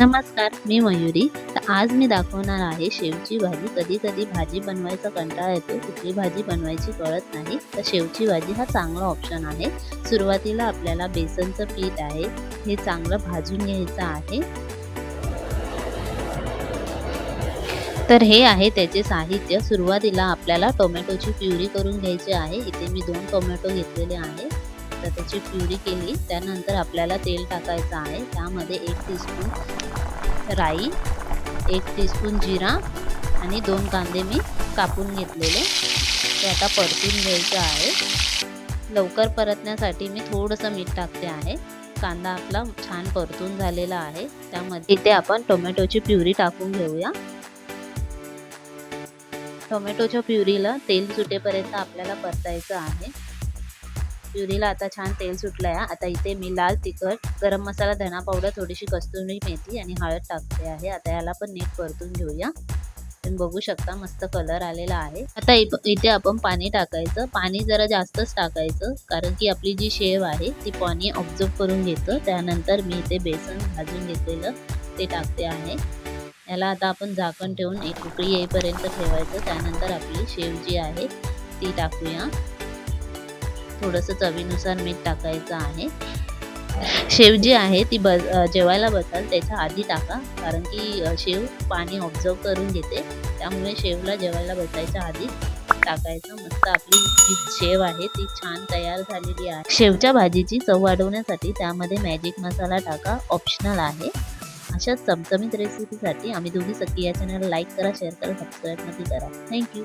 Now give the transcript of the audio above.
नमस्कार मी मयुरी. तर आज मी दाखवणार आहे शेवची भाजी. कधी कधी भाजी बनवायचा कंटाळा येतो. कुठली भाजी बनवायची कळत नाही. तर शेवची भाजी हा चांगला ऑप्शन आहे. सुरुवातीला आपल्याला बेसनचं पीठ आहे. हे चांगलं भाजून घ्यायचं आहे. तर हे आहे त्याचे साहित्य. सुरुवातीला आपल्याला टोमॅटोची प्युरी करून घ्यायची आहे. इथे मी दोन टोमॅटो घेतलेले आहे. तर त्याची प्युरी केली. त्यानंतर आपल्याला तेल टाकायचं आहे. त्यामध्ये एक टीस्पून राई एक टीस्पून जिरा आणि दोन कांदे मी कापून घेतलेले. ते आता परतून घ्यायचे आहे. लवकर परतण्यासाठी मी थोडंसं मीठ टाकते आहे. कांदा आपला छान परतून झालेला आहे. त्यामध्ये इथे आपण टोमॅटोची प्युरी टाकून घेऊया. टोमॅटोच्या प्युरीला तेल सुटेपर्यंत आपल्याला परतायचं आहे. प्युरीला आता छान तेल सुटलं आहे आता इथे मी लाल तिखट गरम मसाला धना पावडर थोडीशी कस्तुरी मेथी आणि हळद टाकते आहे. आता याला पण नीट परतून घेऊया. तुम्ही बघू शकता मस्त कलर आलेला आहे. आता इथे आपण पाणी टाकायचं. पाणी जरा जास्तच टाकायचं कारण की आपली जी शेव आहे ती पाणी ऑब्झर्व करून घेतं. त्यानंतर मी इथे बेसन भाजून घेतलेलं ते टाकते आहे. याला आता आपण झाकण ठेवून एक उकळी येईपर्यंत ठेवायचं. त्यानंतर आपली शेव जी आहे ती टाकूया. थोडंसं चवीनुसार मीठ टाकायचं आहे. शेव जी आहे ती ब जेवायला बसाल त्याच्या आधी टाका. कारण की शेव पाणी ऑब्झर्व करून घेते. त्यामुळे शेवला जेवायला बसायच्या आधी टाकायचं. मस्त आपली जी शेव आहे ती छान तयार झालेली आहे. शेवच्या भाजीची चव वाढवण्यासाठी त्यामध्ये मॅजिक मसाला टाका. ऑप्शनल आहे. अशा चमचमीत रेसिपीसाठी आम्ही दोघी सखी या चॅनल लाईक करा शेअर करा सबस्क्राईब नक्की करा. Thank you